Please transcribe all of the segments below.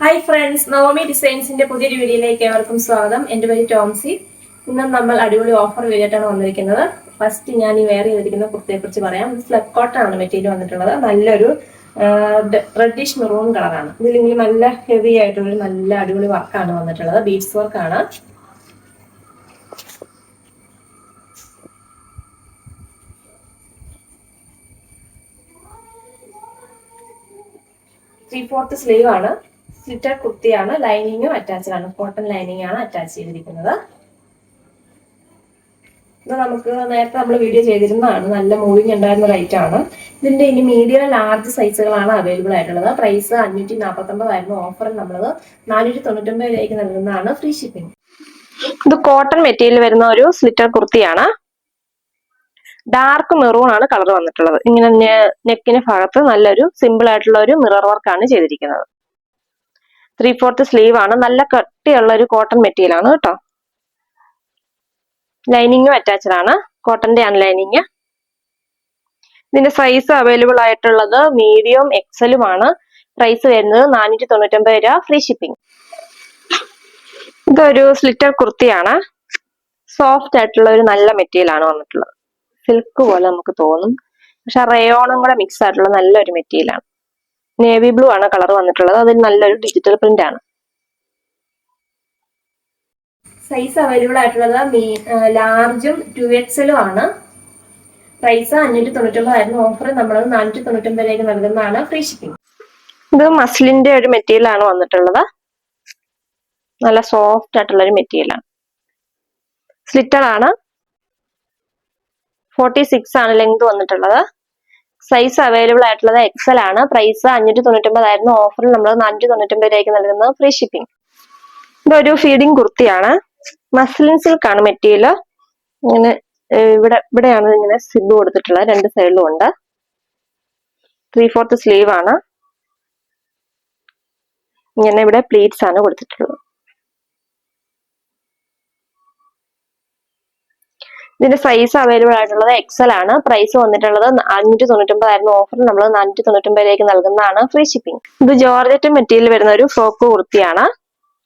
Hi friends Navami ഡിസൈൻസിന്റെ പുതിയൊരു വീഡിയോയിലേക്ക് ഏവർക്കും സ്വാഗതം. എന്റെ പേര് ടോംസി. ഇന്ന് നമ്മൾ അടിപൊളി ഓഫർ വീഡിയോട്ടാണ് വന്നിരിക്കുന്നത്. ഫസ്റ്റ് ഞാൻ ഈ വെയർ ചെയ്തിരിക്കുന്ന കുർത്തയെ കുറിച്ച് പറയാം. കോട്ടൺ ആണ് മെറ്റീരിയൽ വന്നിട്ടുള്ളത്. നല്ലൊരു റെഡിഷ് മെറൂൺ കളറാണ് ഇതിലെങ്കിൽ നല്ല ഹെവി ആയിട്ടുള്ള നല്ല അടിപൊളി വർക്കാണ് വന്നിട്ടുള്ളത്. ബീഡ്സ് വർക്കാണ് ത്രീ ഫോർത്ത് സ്ലീവ് ആണ്. സ്ലിറ്റർ കുർത്തിയാണ് ലൈനിങ്ങും അറ്റാച്ച് ആണ്. കോട്ടൺ ലൈനിങ് ആണ് അറ്റാച്ച് ചെയ്തിരിക്കുന്നത്. ഇത് നമുക്ക് നേരത്തെ നമ്മൾ വീഡിയോ ചെയ്തിരുന്നതാണ്. നല്ല മൂവിങ് ഉണ്ടായിരുന്ന റേറ്റ് ആണ്. ഇതിന്റെ ഇനി മീഡിയം ലാർജ് സൈസുകളാണ് അവൈലബിൾ ആയിട്ടുള്ളത്. പ്രൈസ് അഞ്ഞൂറ്റി ആയിരുന്നു ഓഫറിൽ നമ്മൾ നാനൂറ്റി തൊണ്ണൂറ്റൊമ്പത് രൂപയ്ക്ക് നൽകുന്നതാണ് ഫ്രീ ഷിപ്പിംഗ് ഇത് കോട്ടൺ മെറ്റീരിയൽ വരുന്ന ഒരു സ്ലിറ്റർ കുർത്തിയാണ്. ഡാർക്ക് മെറൂൺ ആണ് കളർ വന്നിട്ടുള്ളത്. ഇങ്ങനെ നെക്കിന് ഭാഗത്ത് നല്ലൊരു സിമ്പിൾ ആയിട്ടുള്ള ഒരു മിറർ വർക്കാണ് ചെയ്തിരിക്കുന്നത്. ത്രീ ഫോർത്ത് സ്ലീവ് ആണ്. നല്ല കട്ടിയുള്ള ഒരു കോട്ടൺ മെറ്റീരിയൽ ആണ് കേട്ടോ. ലൈനിങ്ങും അറ്റാച്ച്ഡ് ആണ്. കോട്ടന്റെ ആണ് ലൈനിങ് ഇതിന്റെ സൈസ് അവൈലബിൾ ആയിട്ടുള്ളത് മീഡിയം എക്സലും ആണ്. പ്രൈസ് വരുന്നത് നാനൂറ്റി തൊണ്ണൂറ്റൊമ്പത് രൂപ ഫ്രീ ഷിപ്പിംഗ് ഇതൊരു സ്ലിറ്റർ കുർത്തിയാണ് സോഫ്റ്റ് ആയിട്ടുള്ള ഒരു നല്ല മെറ്റീരിയൽ ആണ് വന്നിട്ടുള്ളത്. സിൽക്ക് പോലെ നമുക്ക് തോന്നും. പക്ഷെ റയോണും കൂടെ മിക്സ് ആയിട്ടുള്ള നല്ലൊരു മെറ്റീരിയൽ ആണ്. നേവി ബ്ലൂ ആണ് കളർ വന്നിട്ടുള്ളത്. അതിൽ നല്ലൊരു ഡിജിറ്റൽ പ്രിന്റ് ആണ്. സൈസ് അവൈലബിൾ ആയിട്ടുള്ളത് ലാർജും ടു എക്സലും ആണ് പ്രൈസ് അഞ്ഞൂറ്റി തൊണ്ണൂറ്റൊമ്പതായിരുന്നു ഓഫർ നമ്മൾ നാനൂറ്റി തൊണ്ണൂറ്റൊമ്പതിലേക്ക് നൽകുന്നതാണ് ഫ്രീ ഷിപ്പിംഗ് ഇത് മസ്ലിന്റെ ഒരു മെറ്റീരിയൽ ആണ് വന്നിട്ടുള്ളത്. നല്ല സോഫ്റ്റ് ആയിട്ടുള്ള ഒരു മെറ്റീരിയൽ ആണ്. സ്ലിറ്റർ ആണ്. ഫോർട്ടി സിക്സ് ആണ് ലെങ്ത് വന്നിട്ടുള്ളത്. സൈസ് അവൈലബിൾ ആയിട്ടുള്ളത് എക്സൽ ആണ്. പ്രൈസ് അഞ്ഞൂറ്റി തൊണ്ണൂറ്റൊമ്പതായിരുന്നു ഓഫറിൽ നമ്മൾ നാനൂറ്റി തൊണ്ണൂറ്റൊമ്പത് രൂപയ്ക്ക് നൽകുന്നത് ഫ്രീ ഷിപ്പിംഗ് ഇതൊരു ഫീഡിംഗ് കുർത്തിയാണ്. മസ്ലിൻ സിൽക്ക് ആണ് മെറ്റീരിയൽ ഇങ്ങനെ ഇവിടെ ഇവിടെയാണ് ഇങ്ങനെ സിബ് കൊടുത്തിട്ടുള്ളത്. രണ്ട് സൈഡിലും ഉണ്ട്. ത്രീ ഫോർത്ത് സ്ലീവ് ആണ്. ഇങ്ങനെ ഇവിടെ പ്ലീറ്റ്സ് ആണ് കൊടുത്തിട്ടുള്ളത്. ഇതിന്റെ സൈസ് അവൈലബിൾ ആയിട്ടുള്ളത് എക്സൽ ആണ്. പ്രൈസ് വന്നിട്ടുള്ളത് അഞ്ഞൂറ്റി ആയിരുന്നു ഓഫർ നമ്മൾ നാനൂറ്റി തൊണ്ണൂറ്റൊമ്പതിലേക്ക് നൽകുന്നതാണ് ഫ്രീ ഷിപ്പിംഗ് ഇത് ജോർജറ്റ് മെറ്റീരിയൽ വരുന്ന ഒരു ഫ്രോക്ക് കുർത്തിയാണ്.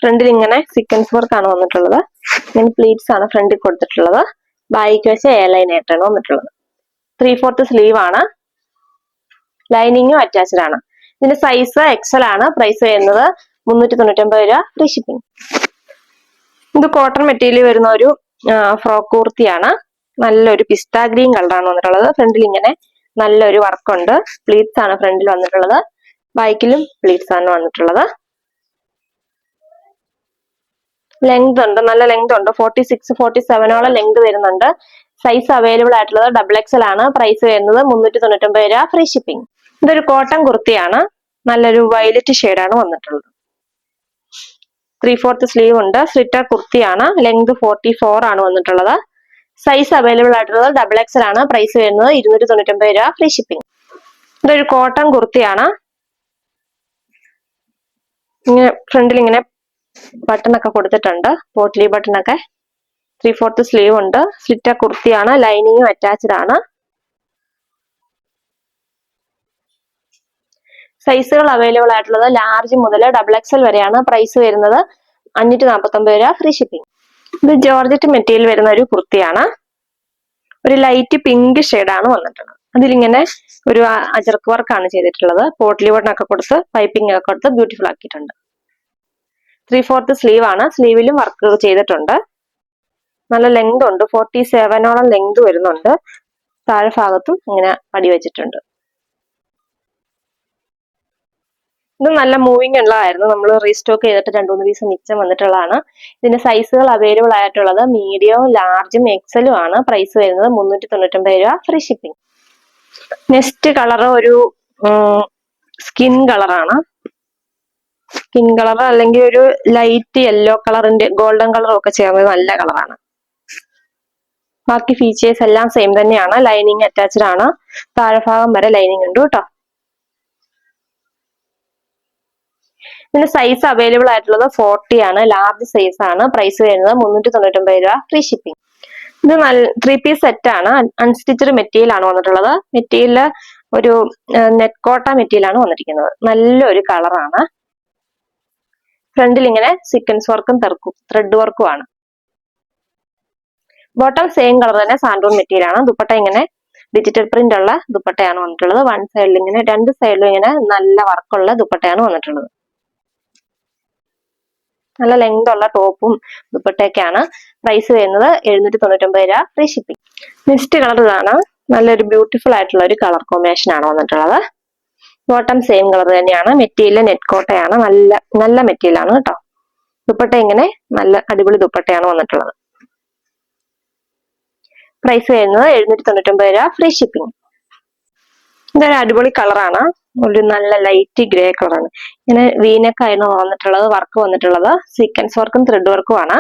ഫ്രണ്ടിൽ ഇങ്ങനെ സിക്കൻസ് വർക്ക് ആണ് വന്നിട്ടുള്ളത്. ഇങ്ങനെ പ്ലീറ്റ്സ് ആണ് ഫ്രണ്ടിൽ കൊടുത്തിട്ടുള്ളത്. ബായിക്ക് വെച്ച ലൈൻ ആയിട്ടാണ് വന്നിട്ടുള്ളത്. ത്രീ ഫോർത്ത് സ്ലീവ് ആണ്. ലൈനിങ്ങും അറ്റാച്ച്ഡ് ആണ്. ഇതിന്റെ സൈസ് എക്സൽ ആണ്. പ്രൈസ് വരുന്നത് മുന്നൂറ്റി തൊണ്ണൂറ്റൊമ്പത് രൂപ ഫ്രീ ഷിപ്പിംഗ് ഇത് കോട്ടൺ മെറ്റീരിയൽ വരുന്ന ഒരു ഫ്രോക്ക് കുർത്തിയാണ്. നല്ലൊരു പിസ്ത ഗ്രീൻ കളറാണ് വന്നിട്ടുള്ളത്. ഫ്രണ്ടിൽ ഇങ്ങനെ നല്ലൊരു വർക്കുണ്ട്. പ്ലീറ്റ്സ് ആണ് ഫ്രണ്ടിൽ വന്നിട്ടുള്ളത്. ബൈക്കിലും പ്ലീറ്റ്സ് ആണ് വന്നിട്ടുള്ളത്. ലെങ്ത് ഉണ്ട്. നല്ല ലെങ്ത് ഉണ്ട്. ഫോർട്ടി സിക്സ് ഫോർട്ടി സെവനോളം ലെങ്ത് വരുന്നുണ്ട്. സൈസ് അവൈലബിൾ ആയിട്ടുള്ളത് ഡബിൾ എക്സൽ ആണ്. പ്രൈസ് വരുന്നത് മുന്നൂറ്റി തൊണ്ണൂറ്റൊമ്പത് രൂപ. ഫ്രീ ഷിപ്പിംഗ് ഇതൊരു കോട്ടൺ കുർത്തിയാണ്. നല്ലൊരു വയലറ്റ് ഷെയ്ഡാണ് വന്നിട്ടുള്ളത്. ത്രീ ഫോർത്ത് സ്ലീവ് ഉണ്ട്. സ്ലിറ്റർ കുർത്തിയാണ്. ലെങ്ത് ഫോർട്ടി ഫോർ ആണ് വന്നിട്ടുള്ളത്. സൈസ് അവൈലബിൾ ആയിട്ടുള്ളത് ഡബിൾ എക്സൽ ആണ്. പ്രൈസ് വരുന്നത് ഇരുന്നൂറ്റി തൊണ്ണൂറ്റൊമ്പത് രൂപ ഫ്രീ ഷിപ്പിംഗ് ഇതൊരു കോട്ടൺ കുർത്തിയാണ്. ഇങ്ങനെ ഫ്രണ്ടിൽ ഇങ്ങനെ ബട്ടണൊക്കെ കൊടുത്തിട്ടുണ്ട്. പോട്ട്ലി ബട്ടണൊക്കെ ത്രീ ഫോർത്ത് സ്ലീവ് ഉണ്ട്. സ്ലിറ്റർ കുർത്തിയാണ്. ലൈനിങ്ങും അറ്റാച്ച്ഡ് ആണ്. സൈസുകൾ അവൈലബിൾ ആയിട്ടുള്ളത് ലാർജ് മുതൽ ഡബിൾ എക്സൽ വരെയാണ് പ്രൈസ് വരുന്നത് അഞ്ഞൂറ്റി നാൽപ്പത്തി ഒമ്പത് രൂപ ഫ്രീ ഷിപ്പിംഗ് ഇത് ജോർജറ്റ് മെറ്റീരിയൽ വരുന്ന ഒരു കുർത്തിയാണ്. ഒരു ലൈറ്റ് പിങ്ക് ആണ് വന്നിട്ടുള്ളത്. അതിലിങ്ങനെ ഒരു അജർക്ക് വർക്കാണ് ചെയ്തിട്ടുള്ളത്. പോട്ട്ലി ഒക്കെ കൊടുത്ത് പൈപ്പിംഗ് ഒക്കെ കൊടുത്ത് ബ്യൂട്ടിഫുൾ ആക്കിയിട്ടുണ്ട്. ത്രീ ഫോർത്ത് സ്ലീവ് ആണ്. സ്ലീവിലും വർക്ക് ചെയ്തിട്ടുണ്ട്. നല്ല ലെങ്ത് ഉണ്ട്. ഫോർട്ടി സെവനോളം ലെങ്ത് വരുന്നുണ്ട്. താഴെ ഭാഗത്തും ഇങ്ങനെ അടി വെച്ചിട്ടുണ്ട്. ഇത് നല്ല മൂവിങ് ഉള്ളതായിരുന്നു. നമ്മൾ റീസ്റ്റോക്ക് ചെയ്തിട്ട് രണ്ടു മൂന്ന് പീസ് മിച്ചം വന്നിട്ടുള്ളതാണ്. ഇതിന്റെ സൈസുകൾ അവൈലബിൾ ആയിട്ടുള്ളത് മീഡിയവും ലാർജും എക്സലും ആണ്. പ്രൈസ് വരുന്നത് മുന്നൂറ്റി തൊണ്ണൂറ്റൊമ്പത് രൂപ ഫ്രീ ഷിപ്പിംഗ് നെക്സ്റ്റ് കളർ ഒരു സ്കിൻ കളറാണ് സ്കിൻ കളർ അല്ലെങ്കിൽ ഒരു ലൈറ്റ് യെല്ലോ കളറിന്റെ ഗോൾഡൻ കളറും ഒക്കെ ചേർന്നത് നല്ല കളറാണ് ബാക്കി ഫീച്ചേഴ്സ് എല്ലാം സെയിം തന്നെയാണ്. ലൈനിങ് അറ്റാച്ച്ഡ് ആണ്. താഴെ ഭാഗം വരെ ലൈനിങ് ഉണ്ട് കേട്ടോ. ഇതിന്റെ സൈസ് അവൈലബിൾ ആയിട്ടുള്ളത് ഫോർട്ടി ആണ്. ലാർജ് സൈസ് ആണ്. പ്രൈസ് വരുന്നത് മുന്നൂറ്റി തൊണ്ണൂറ്റൊമ്പത് രൂപ ഫ്രീ ഷിപ്പിംഗ് ഇത് നല്ല ത്രീ പീസ് സെറ്റ് ആണ്. അൺസ്റ്റിച്ചഡ് മെറ്റീരിയൽ ആണ് വന്നിട്ടുള്ളത്. മെറ്റീരിയൽ ഒരു നെറ്റ് കോട്ട മെറ്റീരിയൽ ആണ് വന്നിരിക്കുന്നത്. നല്ലൊരു കളറാണ് ഫ്രണ്ടിൽ ഇങ്ങനെ സീക്വൻസ് വർക്കും തെർക്കും ത്രെഡ് വർക്കും ആണ്. ബോട്ടം സെയിം കളർ തന്നെ സാൻഡൂൺ മെറ്റീരിയൽ ആണ്. ദുപ്പട്ട ഇങ്ങനെ ഡിജിറ്റൽ പ്രിന്റ് ഉള്ള ദുപ്പട്ടയാണ് വന്നിട്ടുള്ളത്. വൺ സൈഡിൽ ഇങ്ങനെ രണ്ട് സൈഡിലും ഇങ്ങനെ നല്ല വർക്കുള്ള ദുപ്പട്ടയാണ് വന്നിട്ടുള്ളത്. നല്ല ലെങ്ത് ഉള്ള ടോപ്പും ദുപ്പട്ടയൊക്കെയാണ്. പ്രൈസ് വരുന്നത് എഴുന്നൂറ്റി തൊണ്ണൂറ്റൊമ്പത് രൂപ ഫ്രീ ഷിപ്പിംഗ് നെക്സ്റ്റ് കളർ ഇതാണ്. നല്ലൊരു ബ്യൂട്ടിഫുൾ ആയിട്ടുള്ള ഒരു കളർ കോമ്പിനേഷൻ ആണ് വന്നിട്ടുള്ളത്. ബോട്ടം സെയിം കളർ തന്നെയാണ്. മെറ്റീരിയൽ നെറ്റ് കോട്ടയാണ്. നല്ല നല്ല മെറ്റീരിയൽ ആണ് കേട്ടോ. ദുപ്പട്ട ഇങ്ങനെ നല്ല അടിപൊളി ദുപ്പട്ടയാണ് വന്നിട്ടുള്ളത്. പ്രൈസ് വരുന്നത് എഴുന്നൂറ്റി തൊണ്ണൂറ്റൊമ്പത് രൂപ ഫ്രീ ഷിപ്പിംഗ് ഇതൊരു അടിപൊളി കളറാണ്. ഒരു നല്ല ലൈറ്റ് ഗ്രേ കളറാണ്. ഇങ്ങനെ വീനൊക്കെ അതിന് വന്നിട്ടുള്ളത് വർക്ക് വന്നിട്ടുള്ളത്. സീക്വൻസ് വർക്കും ത്രെഡ് വർക്കും ആണ്.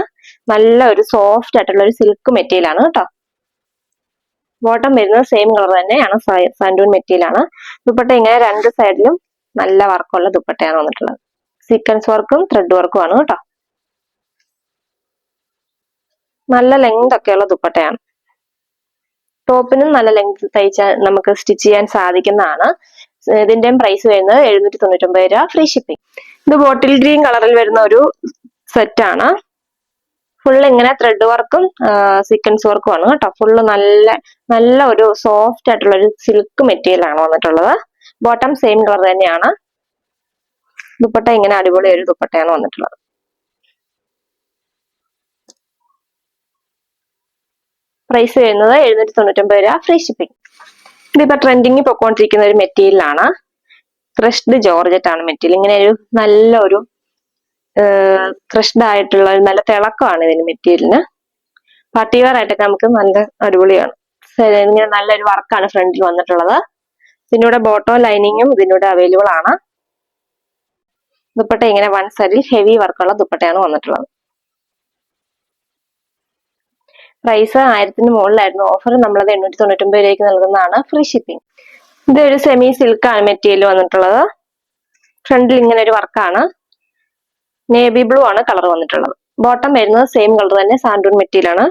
നല്ല ഒരു സോഫ്റ്റ് ആയിട്ടുള്ള ഒരു സിൽക്ക് മെറ്റീരിയൽ ആണ് കേട്ടോ ബോട്ടം വരുന്നത് സെയിം കളർ തന്നെയാണ്. സാൻഡൂൺ മെറ്റീരിയൽ ആണ്. ദുപ്പട്ട ഇങ്ങനെ രണ്ട് സൈഡിലും നല്ല വർക്കുള്ള ദുപ്പട്ടയാണ് വന്നിട്ടുള്ളത്. സീക്വൻസ് വർക്കും ത്രെഡ് വർക്കും ആണ് കേട്ടോ നല്ല ലെങ്ത് ഒക്കെയുള്ള ദുപ്പട്ടയാണ്. ടോപ്പിനും നല്ല ലെങ്ത് തയ്ച്ചാൽ നമുക്ക് സ്റ്റിച്ച് ചെയ്യാൻ സാധിക്കുന്നതാണ്. ഇതിന്റെയും പ്രൈസ് വരുന്നത് എഴുന്നൂറ്റി തൊണ്ണൂറ്റൊമ്പത് രൂപ ഫ്രീ ഷിപ്പിംഗ് ഇത് ബോട്ടിൽ ഗ്രീൻ കളറിൽ വരുന്ന ഒരു സെറ്റ് ആണ്. ഫുൾ ഇങ്ങനെ ത്രെഡ് വർക്കും സീക്വൻസ് വർക്കും ആണ് കേട്ടോ. ഫുള്ള് നല്ല നല്ല ഒരു സോഫ്റ്റ് ആയിട്ടുള്ള ഒരു സിൽക്ക് മെറ്റീരിയൽ ആണ് വന്നിട്ടുള്ളത്. ബോട്ടം സെയിം കളർ തന്നെയാണ്. ദുപ്പട്ട ഇങ്ങനെ അടിപൊളി ഒരു ദുപ്പട്ടയാണ് വന്നിട്ടുള്ളത്. പ്രൈസ് വരുന്നത് എഴുന്നൂറ്റി തൊണ്ണൂറ്റൊമ്പത് രൂപ ഫ്രീ ഷിപ്പിംഗ് ഇതിപ്പോ ട്രെൻഡിങ് പൊക്കോണ്ടിരിക്കുന്ന ഒരു മെറ്റീരിയലാണ് ക്രഷ്ഡ് ജോർജറ്റ് ആണ് മെറ്റീരിയൽ ഇങ്ങനെ ഒരു നല്ല ഒരു ക്രഷ്ഡ് ആയിട്ടുള്ള ഒരു നല്ല തിളക്കമാണ് ഇതിന് മെറ്റീരിയലിന് പാർട്ടി വെയർ ആയിട്ടൊക്കെ നമുക്ക് നല്ല അടിപൊളിയാണ്. ഇങ്ങനെ നല്ലൊരു വർക്കാണ് ഫ്രണ്ടിൽ വന്നിട്ടുള്ളത്. ഇതിനൂടെ ബോട്ടോ ലൈനിങ്ങും ഇതിനൂടെ അവൈലബിൾ ആണ്. ദുപ്പട്ട ഇങ്ങനെ വൺ സൈഡിൽ ഹെവി വർക്കുള്ള ദുപ്പട്ടയാണ് വന്നിട്ടുള്ളത്. പ്രൈസ് ആയിരത്തിന് മുകളിലായിരുന്നു. ഓഫർ നമ്മളത് എണ്ണൂറ്റി തൊണ്ണൂറ്റൊമ്പത് രൂപയ്ക്ക് നൽകുന്നതാണ് ഫ്രീ ഷിപ്പിംഗ് ഇതൊരു സെമി സിൽക്ക് ആണ് മെറ്റീരിയൽ വന്നിട്ടുള്ളത്. ഫ്രണ്ടിൽ ഇങ്ങനെ ഒരു വർക്കാണ് നേവി ബ്ലൂ ആണ് കളർ വന്നിട്ടുള്ളത്. ബോട്ടം വരുന്നത് സെയിം കളർ തന്നെ സാൻഡൂൺ മെറ്റീരിയൽ ആണ്.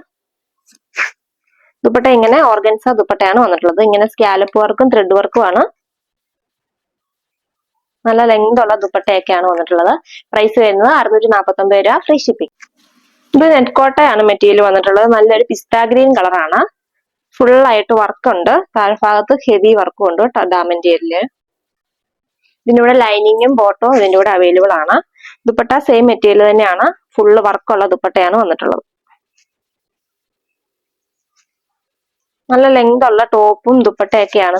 ദുപ്പട്ട ഇങ്ങനെ ഓർഗൻസ ദുപ്പട്ടയാണ് വന്നിട്ടുള്ളത്. ഇങ്ങനെ സ്കാലപ്പ് വർക്കും ത്രെഡ് വർക്കും ആണ്. നല്ല ലെങ്ത് ഉള്ള ദുപ്പട്ടയൊക്കെയാണ് വന്നിട്ടുള്ളത്. പ്രൈസ് വരുന്നത് അറുന്നൂറ്റി നാൽപ്പത്തി ഒമ്പത് രൂപ ഫ്രീ ഷിപ്പിംഗ് ഇത് നെറ്റ് കോട്ടയാണ് മെറ്റീരിയൽ വന്നിട്ടുള്ളത്. നല്ലൊരു പിസ്റ്റാ ഗ്രീൻ കളറാണ്. ഫുൾ ആയിട്ട് വർക്ക് ഉണ്ട് താഴ്ഭാഗത്ത് ഹെവി വർക്കും ഉണ്ട് കേട്ടോ ഡാമെന്റിയലിൽ ഇതിന്റെ കൂടെ ലൈനിങ്ങും ബോട്ടോ ഇതിന്റെ കൂടെ അവൈലബിൾ ആണ്. ദുപ്പട്ട സെയിം മെറ്റീരിയൽ തന്നെയാണ്. ഫുള്ള് വർക്കുള്ള ദുപ്പട്ടയാണ് വന്നിട്ടുള്ളത്. നല്ല ലെങ്ത് ഉള്ള ടോപ്പും ദുപ്പട്ടയൊക്കെയാണ്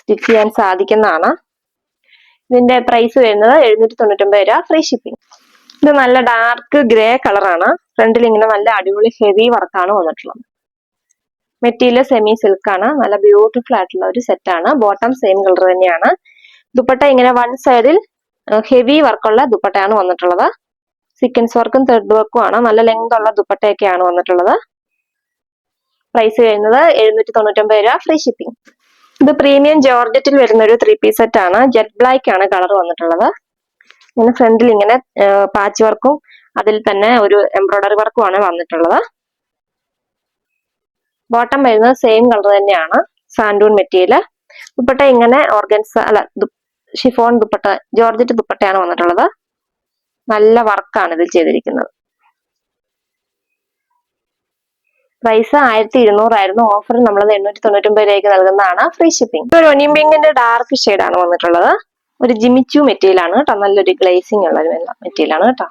സ്റ്റിച്ച് ചെയ്യാൻ സാധിക്കുന്നതാണ്. ഇതിന്റെ പ്രൈസ് വരുന്നത് എഴുന്നൂറ്റി തൊണ്ണൂറ്റൊമ്പത് രൂപ ഫ്രീ ഷിപ്പിംഗ്. ഇത് നല്ല ഡാർക്ക് ഗ്രേ കളറാണ് ഫ്രണ്ടിൽ ഇങ്ങനെ നല്ല അടിപൊളി ഹെവി വർക്കാണ് വന്നിട്ടുള്ളത്. മെറ്റീരിയൽ സെമി സിൽക്ക് ആണ്. നല്ല ബ്യൂട്ടിഫുൾ ആയിട്ടുള്ള ഒരു സെറ്റാണ് ബോട്ടം സെയിം കളർ തന്നെയാണ്. ദുപ്പട്ട ഇങ്ങനെ വൺ സൈഡിൽ ഹെവി വർക്കുള്ള ദുപ്പട്ടയാണ് വന്നിട്ടുള്ളത്. സീക്വൻസ് വർക്കും ത്രെഡ് വർക്കും ആണ്. നല്ല ലെങ്ത് ഉള്ള ദുപ്പട്ടയൊക്കെയാണ് വന്നിട്ടുള്ളത്. പ്രൈസ് വരുന്നത് എഴുന്നൂറ്റി തൊണ്ണൂറ്റൊമ്പത് രൂപ ഫ്രീ ഷിപ്പിംഗ് ഇത് പ്രീമിയം ജോർജറ്റിൽ വരുന്ന ഒരു ത്രീ പീസ് സെറ്റ് ആണ്. ജെറ്റ് ബ്ലാക്ക് ആണ് കളർ വന്നിട്ടുള്ളത്. ഇങ്ങനെ ഫ്രണ്ടിൽ ഇങ്ങനെ പാച്ച് വർക്കും അതിൽ തന്നെ ഒരു എംബ്രോയിഡറി വർക്കും ആണ് വന്നിട്ടുള്ളത്. ബോട്ടം വരുന്നത് സെയിം കളർ തന്നെയാണ് സാൻഡൂൺ മെറ്റീരിയൽ ദുപ്പട്ട ഇങ്ങനെ ഓർഗൻസ അല്ല ഷിഫോൺ ദുപ്പട്ട ജോർജറ്റ് ദുപ്പട്ടയാണ് വന്നിട്ടുള്ളത്. നല്ല വർക്കാണ് ഇതിൽ ചെയ്തിരിക്കുന്നത്. പ്രൈസ് ആയിരത്തി ഇരുന്നൂറായിരുന്നു ഓഫർ നമ്മളത് എണ്ണൂറ്റി തൊണ്ണൂറ്റി ഒമ്പത് രൂപയ്ക്ക് നൽകുന്നതാണ് ഫ്രീ ഷിപ്പിംഗ് ഒരു ഒനിയൻ പിങ്കിന്റെ ഡാർക്ക് ഷെയ്ഡാണ് വന്നിട്ടുള്ളത്. ഒരു ജിമിച്ചു മെറ്റീരിയൽ ആണ് കേട്ടോ. നല്ലൊരു ഗ്ലേസിംഗ് ഉള്ള ഒരു മെറ്റീരിയൽ ആണ് കേട്ടോ.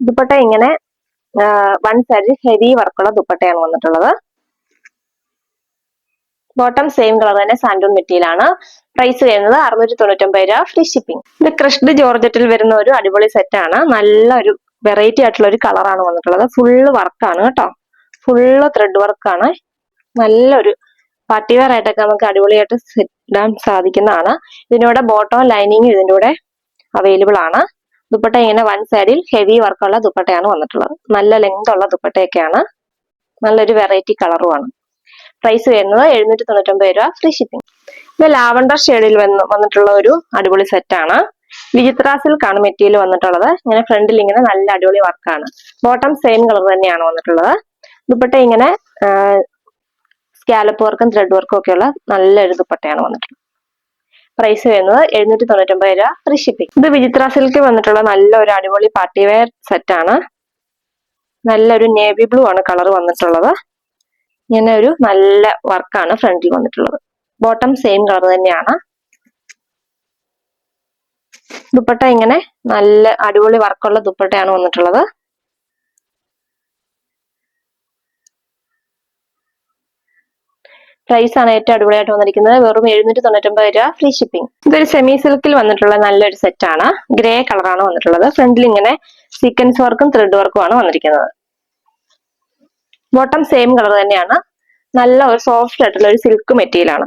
ദുപ്പട്ട ഇങ്ങനെ വൺ സൈഡ് ഹെവി വർക്കുള്ള ദുപ്പട്ടയാണ് വന്നിട്ടുള്ളത്. ബോട്ടം സെയിം കളർ തന്നെ സാൻഡൂൺ മെറ്റീരിയൽ ആണ്. പ്രൈസ് വരുന്നത് അറുന്നൂറ്റി തൊണ്ണൂറ്റൊമ്പത് രൂപ ഫ്രീ ഷിപ്പിംഗ് ഇത് ക്രിഷ്ഡ് ജോർജറ്റിൽ വരുന്ന ഒരു അടിപൊളി സെറ്റ് ആണ്. നല്ല ഒരു വെറൈറ്റി ആയിട്ടുള്ള ഒരു കളറാണ് വന്നിട്ടുള്ളത്. ഫുള്ള് വർക്കാണ് കേട്ടോ. ഫുള്ള് ത്രെഡ് വർക്കാണ് നല്ലൊരു പാർട്ടി വെയർ ആയിട്ടൊക്കെ നമുക്ക് അടിപൊളിയായിട്ട് ഇടാൻ സാധിക്കുന്നതാണ്. ഇതിനൂടെ ബോട്ടോ ലൈനിങ് ഇതിന്റെ കൂടെ അവൈലബിൾ ആണ്. ദുപ്പട്ട ഇങ്ങനെ വൺ സൈഡിൽ ഹെവി വർക്കുള്ള ദുപ്പട്ടയാണ് വന്നിട്ടുള്ളത്. നല്ല ലെങ്ത് ഉള്ള ദുപ്പട്ടയൊക്കെയാണ്. നല്ലൊരു വെറൈറ്റി കളറുമാണ് പ്രൈസ് വരുന്നത് എഴുന്നൂറ്റി തൊണ്ണൂറ്റൊമ്പത് രൂപ ഫ്രീ ഷിപ്പിംഗ് ഇത് ലാവണ്ടർ ഷെയ്ഡിൽ വന്ന് വന്നിട്ടുള്ള ഒരു അടിപൊളി സെറ്റാണ് വിചിത്ര സിൽക്കാണ് മെറ്റീരിയൽ വന്നിട്ടുള്ളത്. ഇങ്ങനെ ഫ്രണ്ടിൽ ഇങ്ങനെ നല്ല അടിപൊളി വർക്കാണ് ബോട്ടം സെയിം കളർ തന്നെയാണ് വന്നിട്ടുള്ളത്. ദുപ്പട്ട ഇങ്ങനെ സ്കാലപ്പ് വർക്കും ത്രെഡ് വർക്കും ഒക്കെയുള്ള നല്ലൊരു ദുപ്പട്ടയാണ് വന്നിട്ടുള്ളത്. പ്രൈസ് വരുന്നത് എഴുന്നൂറ്റി തൊണ്ണൂറ്റൊമ്പത് രൂപ ഫ്രീ ഷിപ്പിംഗ് ഇത് വിചിത്ര സിൽക്ക് വന്നിട്ടുള്ള നല്ല ഒരു അടിപൊളി പാർട്ടി വെയർ സെറ്റ് ആണ്. നല്ലൊരു നേവി ബ്ലൂ ആണ് കളർ വന്നിട്ടുള്ളത്. ഇങ്ങനെ ഒരു നല്ല വർക്കാണ് ഫ്രണ്ടിൽ വന്നിട്ടുള്ളത്. ബോട്ടം സെയിം കളർ തന്നെയാണ്. ദുപ്പട്ട ഇങ്ങനെ നല്ല അടിപൊളി വർക്കുള്ള ദുപ്പട്ടയാണ് വന്നിട്ടുള്ളത്. പ്രൈസ് ആണ് ഏറ്റവും അടിപൊളിയായിട്ട് വന്നിരിക്കുന്നത്. വെറും എഴുന്നൂറ്റി തൊണ്ണൂറ്റൊമ്പത് രൂപ ഫ്രീ ഷിപ്പിംഗ് ഇതൊരു സെമി സിൽക്കിൽ വന്നിട്ടുള്ള നല്ലൊരു സെറ്റ് ആണ്. ഗ്രേ കളറാണ് വന്നിട്ടുള്ളത്. ഫ്രണ്ടിൽ ഇങ്ങനെ സീക്വൻസ് വർക്കും ത്രെഡ് വർക്കും ആണ് വന്നിരിക്കുന്നത്. ബോട്ടം സെയിം കളർ തന്നെയാണ്. നല്ല ഒരു സോഫ്റ്റ് ആയിട്ടുള്ള ഒരു സിൽക്ക് മെറ്റീരിയൽ ആണ്.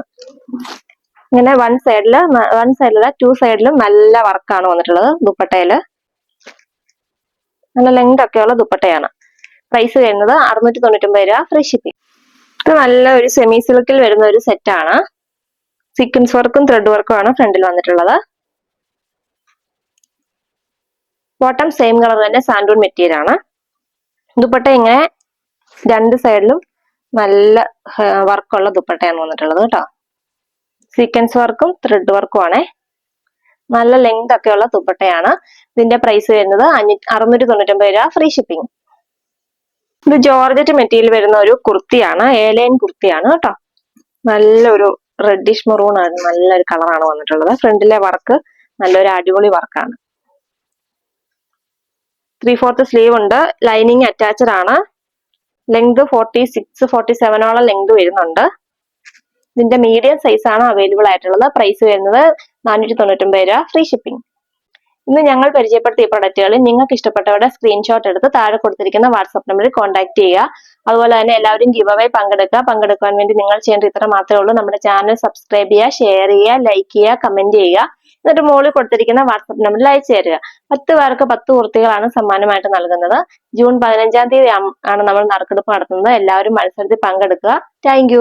ഇങ്ങനെ വൺ സൈഡിൽ വൺ സൈഡിൽ ടു സൈഡിലും നല്ല വർക്കാണ് വന്നിട്ടുള്ളത് ദുപ്പട്ടയിൽ നല്ല ലെങ്ത് ഒക്കെയുള്ള ദുപ്പട്ടയാണ്. പ്രൈസ് വരുന്നത് അറുന്നൂറ്റി തൊണ്ണൂറ്റൊമ്പത് രൂപ ഫ്രീ ഷിപ്പിംഗ് ഇത് നല്ല ഒരു സെമി സിൽക്കിൽ വരുന്ന ഒരു സെറ്റ് ആണ്. സീക്വൻസ് വർക്കും ത്രെഡ് വർക്കും ആണ് ഫ്രണ്ടിൽ വന്നിട്ടുള്ളത്. ബോട്ടം സെയിം കളർ തന്നെ സാൻഡൂൺ മെറ്റീരിയൽ ആണ്. ദുപ്പട്ട ഇങ്ങനെ രണ്ട് സൈഡിലും നല്ല വർക്കുള്ള ദുപ്പട്ടയാണ് വന്നിട്ടുള്ളത് കേട്ടോ. സീക്വൻസ് വർക്കും ത്രെഡ് വർക്കും ആണേ. നല്ല ലെങ്ത് ഒക്കെയുള്ള ദുപ്പട്ടയാണ്. ഇതിന്റെ പ്രൈസ് വരുന്നത് അറുന്നൂറ്റി തൊണ്ണൂറ്റൊമ്പത് രൂപ ഫ്രീ ഷിപ്പിംഗ് ഇത് ജോർജറ്റ് മെറ്റീരിയൽ വരുന്ന ഒരു കുർത്തിയാണ് ഏലൈൻ കുർത്തിയാണ് കേട്ടോ. നല്ലൊരു റെഡിഷ് മെറൂൺ ആണ് നല്ലൊരു കളറാണ് വന്നിട്ടുള്ളത്. ഫ്രണ്ടിലെ വർക്ക് നല്ലൊരു അടിപൊളി വർക്കാണ് ത്രീ ഫോർത്ത് സ്ലീവ് ഉണ്ട് ലൈനിങ് അറ്റാച്ചഡ് ആണ്. ലെങ്ത് ഫോർട്ടി സിക്സ് ഫോർട്ടി സെവനോളം ലെങ്ത് വരുന്നുണ്ട്. ഇതിന്റെ മീഡിയം സൈസ് ആണ് അവൈലബിൾ ആയിട്ടുള്ളത്. പ്രൈസ് വരുന്നത് നാനൂറ്റി തൊണ്ണൂറ്റൊമ്പത് രൂപ ഫ്രീ ഷിപ്പിംഗ് ഇന്ന് ഞങ്ങൾ പരിചയപ്പെടുത്തിയ പ്രൊഡക്റ്റുകൾ നിങ്ങൾക്ക് ഇഷ്ടപ്പെട്ടവരുടെ സ്ക്രീൻഷോട്ട് എടുത്ത് താഴെ കൊടുത്തിരിക്കുന്ന വാട്സ്ആപ്പ് നമ്പറിൽ കോൺടാക്ട് ചെയ്യുക. അതുപോലെ തന്നെ എല്ലാവരും ഗിവ് അവേ പങ്കെടുക്കുക. പങ്കെടുക്കാൻ വേണ്ടി നിങ്ങൾ ചെയ്യേണ്ടത് ഇത്ര മാത്രമേ ഉള്ളൂ. നമ്മുടെ ചാനൽ സബ്സ്ക്രൈബ് ചെയ്യുക ഷെയർ ചെയ്യുക ലൈക്ക് ചെയ്യുക കമന്റ് ചെയ്യുക. എന്നിട്ട് മുകളിൽ കൊടുത്തിരിക്കുന്ന വാട്സ്ആപ്പ് നമ്പറിൽ അയച്ചു തരിക. പത്ത് പേർക്ക് പത്ത് കുർത്തികളാണ് സമ്മാനമായിട്ട് നൽകുന്നത്. ജൂൺ പതിനഞ്ചാം തീയതി ആണ് നമ്മൾ നറുക്കെടുപ്പ് നടത്തുന്നത്. എല്ലാവരും മത്സരത്തിൽ പങ്കെടുക്കുക. താങ്ക്